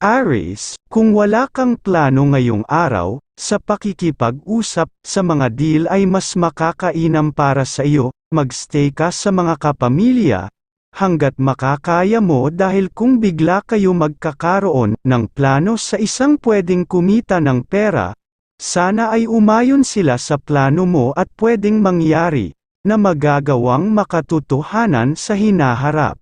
Aries, kung wala kang plano ngayong araw, sa pakikipag-usap sa mga deal ay mas makakainam para sa iyo, magstay ka sa mga kapamilya, hanggat makakaya mo dahil kung bigla kayo magkakaroon ng plano sa isang pwedeng kumita ng pera, sana ay umayon sila sa plano mo at pwedeng mangyari, na magagawang makatotohanan sa hinaharap.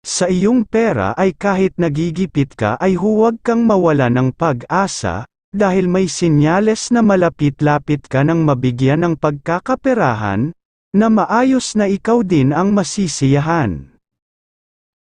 Sa iyong pera ay kahit nagigipit ka ay huwag kang mawala ng pag-asa, dahil may sinyales na malapit-lapit ka ng mabigyan ng pagkakaperahan, na maayos na ikaw din ang masisiyahan.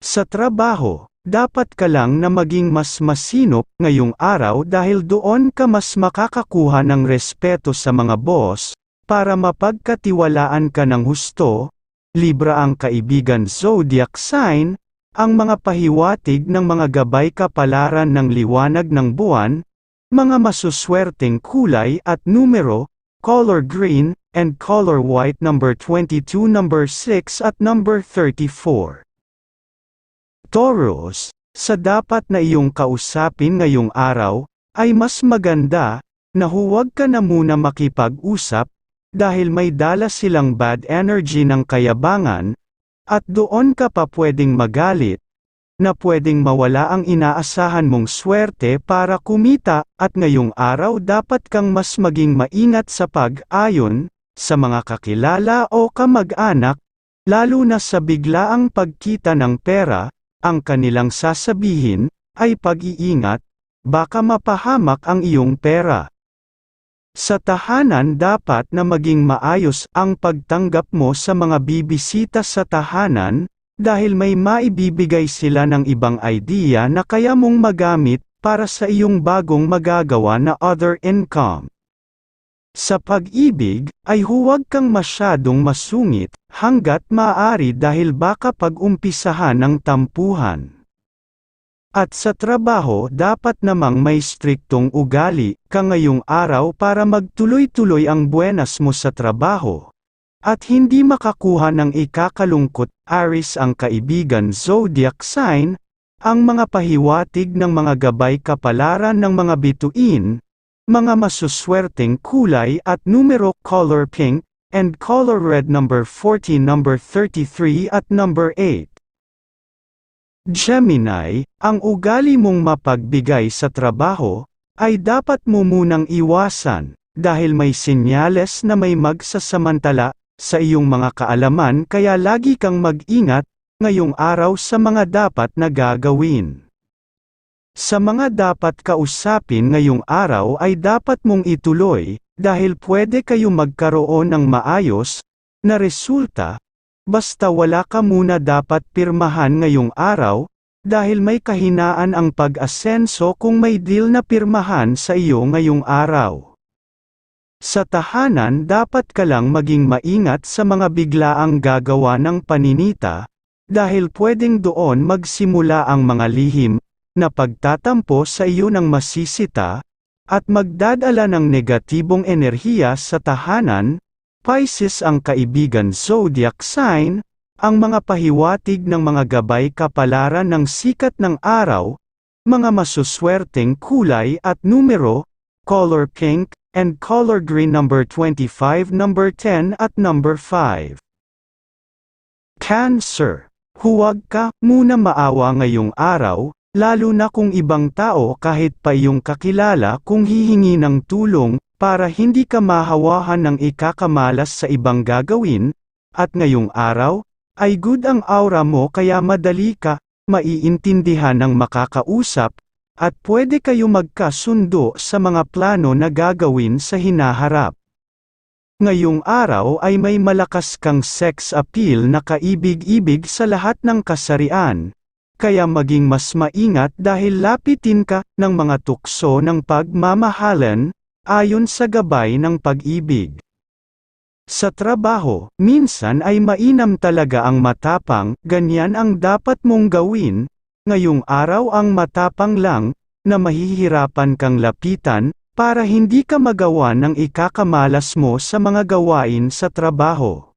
Sa trabaho, dapat ka lang na maging mas masinop ngayong araw dahil doon ka mas makakakuha ng respeto sa mga boss, para mapagkatiwalaan ka ng husto, Libra ang kaibigan zodiac sign, ang mga pahiwatig ng mga gabay kapalaran ng liwanag ng buwan, mga masuswerteng kulay at numero, color green, and color white number 22 number 6 at number 34. Taurus, sa dapat na iyong kausapin ngayong araw, ay mas maganda, na huwag ka na muna makipag-usap, dahil may dala silang bad energy ng kayabangan, at doon ka pa pwedeng magalit, na pwedeng mawala ang inaasahan mong swerte para kumita, at ngayong araw dapat kang mas maging maingat sa pag-ayon, sa mga kakilala o kamag-anak, lalo na sa biglaang pagkita ng pera, ang kanilang sasabihin, ay pag-iingat, baka mapahamak ang iyong pera. Sa tahanan dapat na maging maayos ang pagtanggap mo sa mga bibisita sa tahanan, dahil may maibibigay sila ng ibang idea na kaya mong magamit, para sa iyong bagong magagawa na other income. Sa pag-ibig, ay huwag kang masyadong masungit, hanggat maaari dahil baka pag-umpisahan ng tampuhan. At sa trabaho dapat namang may striktong ugali ka ngayong araw para magtuloy-tuloy ang buenas mo sa trabaho. At hindi makakuha ng ikakalungkot, Aris ang kaibigan zodiac sign, ang mga pahiwatig ng mga gabay kapalaran ng mga bituin, mga masuswerteng kulay at numero color pink, and color red number 14 number 33 at number 8. Gemini, ang ugali mong mapagbigay sa trabaho, ay dapat mo munang iwasan, dahil may sinyales na may magsasamantala, sa iyong mga kaalaman kaya lagi kang mag-ingat, ngayong araw sa mga dapat na gagawin. Sa mga dapat kausapin ngayong araw ay dapat mong ituloy, dahil pwede kayo magkaroon ng maayos, na resulta, Basta wala ka muna dapat pirmahan ngayong araw, dahil may kahinaan ang pag-asenso kung may deal na pirmahan sa iyo ngayong araw. Sa tahanan dapat ka lang maging maingat sa mga biglaang gagawa ng paninita, dahil pwedeng doon magsimula ang mga lihim, na pagtatampo sa iyo ng masisita, at magdadala ng negatibong enerhiya sa tahanan, Pisces ang kaibigan zodiac sign, ang mga pahiwatig ng mga gabay kapalaran ng sikat ng araw, mga masuswerteng kulay at numero, color pink, and color green number 25 number 10 at number 5. Cancer, huwag ka muna maawa ngayong araw, lalo na kung ibang tao kahit pa yung kakilala kung hihingi ng tulong, para hindi ka mahawahan ng ikakamalas sa ibang gagawin, at ngayong araw, ay good ang aura mo kaya madali ka, maiintindihan ng makakausap, at pwede kayo magkasundo sa mga plano na gagawin sa hinaharap. Ngayong araw ay may malakas kang sex appeal na kaibig-ibig sa lahat ng kasarian, kaya maging mas maingat dahil lapitin ka ng mga tukso ng pagmamahalan, ayon sa gabay ng pag-ibig. Sa trabaho, minsan ay mainam talaga ang matapang, ganyan ang dapat mong gawin, ngayong araw ang matapang lang, na mahihirapan kang lapitan, para hindi ka magawa ng ikakamalas mo sa mga gawain sa trabaho.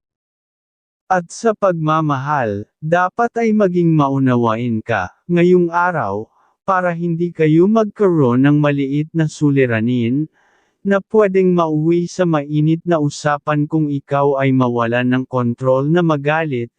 At sa pagmamahal, dapat ay maging maunawain ka, ngayong araw, para hindi kayo magkaroon ng maliit na suliranin, na pwedeng mauwi sa mainit na usapan kung ikaw ay mawalan ng kontrol na magalit.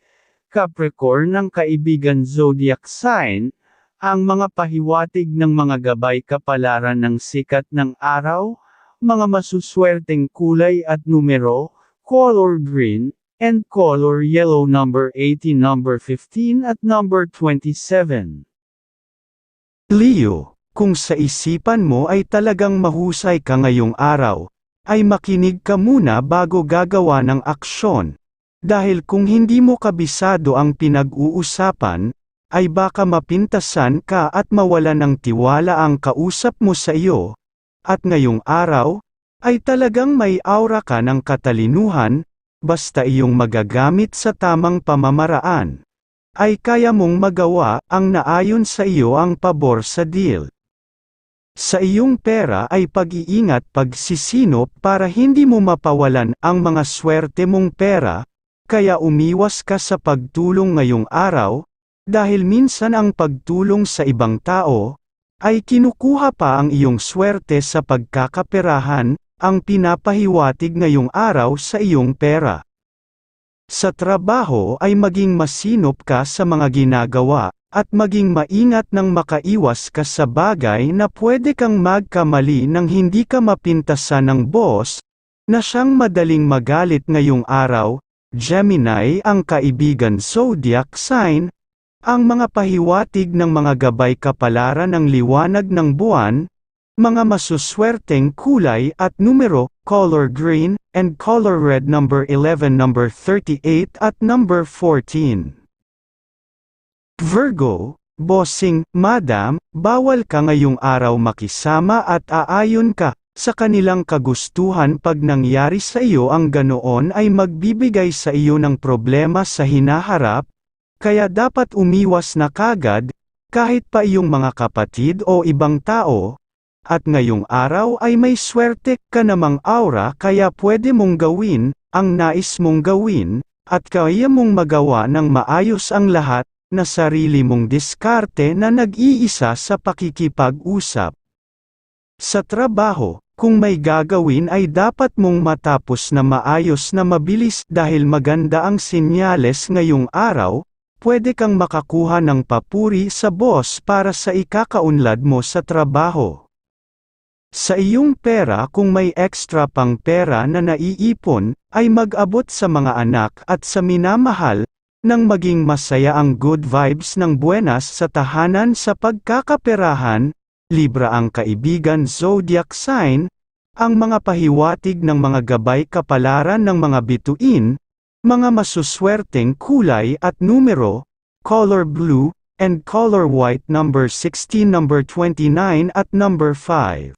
Capricorn ng kaibigan zodiac sign, ang mga pahiwatig ng mga gabay kapalaran ng sikat ng araw, mga masuswerteng kulay at numero, color green, and color yellow number 18 number 15 at number 27. Leo, kung sa isipan mo ay talagang mahusay ka ngayong araw, ay makinig ka muna bago gagawa ng aksyon. Dahil kung hindi mo kabisado ang pinag-uusapan, ay baka mapintasan ka at mawala ng tiwala ang kausap mo sa iyo. At ngayong araw, ay talagang may aura ka ng katalinuhan, basta iyong magagamit sa tamang pamamaraan ay kaya mong magawa ang naayon sa iyo ang pabor sa deal. Sa iyong pera ay pag-iingat pagsisinop para hindi mo mapawalan ang mga swerte mong pera, kaya umiwas ka sa pagtulong ngayong araw, dahil minsan ang pagtulong sa ibang tao, ay kinukuha pa ang iyong swerte sa pagkakaperahan, ang pinapahiwatig ngayong araw sa iyong pera. Sa trabaho ay maging masinop ka sa mga ginagawa, at maging maingat nang makaiwas ka sa bagay na pwede kang magkamali nang hindi ka mapintasan ng boss, na siyang madaling magalit ngayong araw, Gemini ang kaibigan zodiac sign, ang mga pahiwatig ng mga gabay kapalaran ng liwanag ng buwan, mga masuswerteng kulay at numero, color green, and color red number 11 number 38 at number 14. Virgo, Bossing, Madam, bawal ka ngayong araw makisama at aayon ka, sa kanilang kagustuhan pag nangyari sa iyo ang ganoon ay magbibigay sa iyo ng problema sa hinaharap, kaya dapat umiwas na kagad, kahit pa iyong mga kapatid o ibang tao, at ngayong araw ay may swerte ka namang aura kaya pwede mong gawin, ang nais mong gawin, at kaya mong magawa ng maayos ang lahat, na sarili mong diskarte na nag-iisa sa pakikipag-usap. Sa trabaho, kung may gagawin ay dapat mong matapos na maayos na mabilis dahil maganda ang sinyales ngayong araw, pwede kang makakuha ng papuri sa boss para sa ikakaunlad mo sa trabaho. Sa iyong pera kung may extra pang pera na naiipon, ay mag-abot sa mga anak at sa minamahal, nang maging masaya ang good vibes ng buenas sa tahanan sa pagkakaperahan, Libra ang kaibigan zodiac sign, ang mga pahiwatig ng mga gabay kapalaran ng mga bituin, mga masuswerteng kulay at numero, color blue, and color white number 16 number 29 at number 5.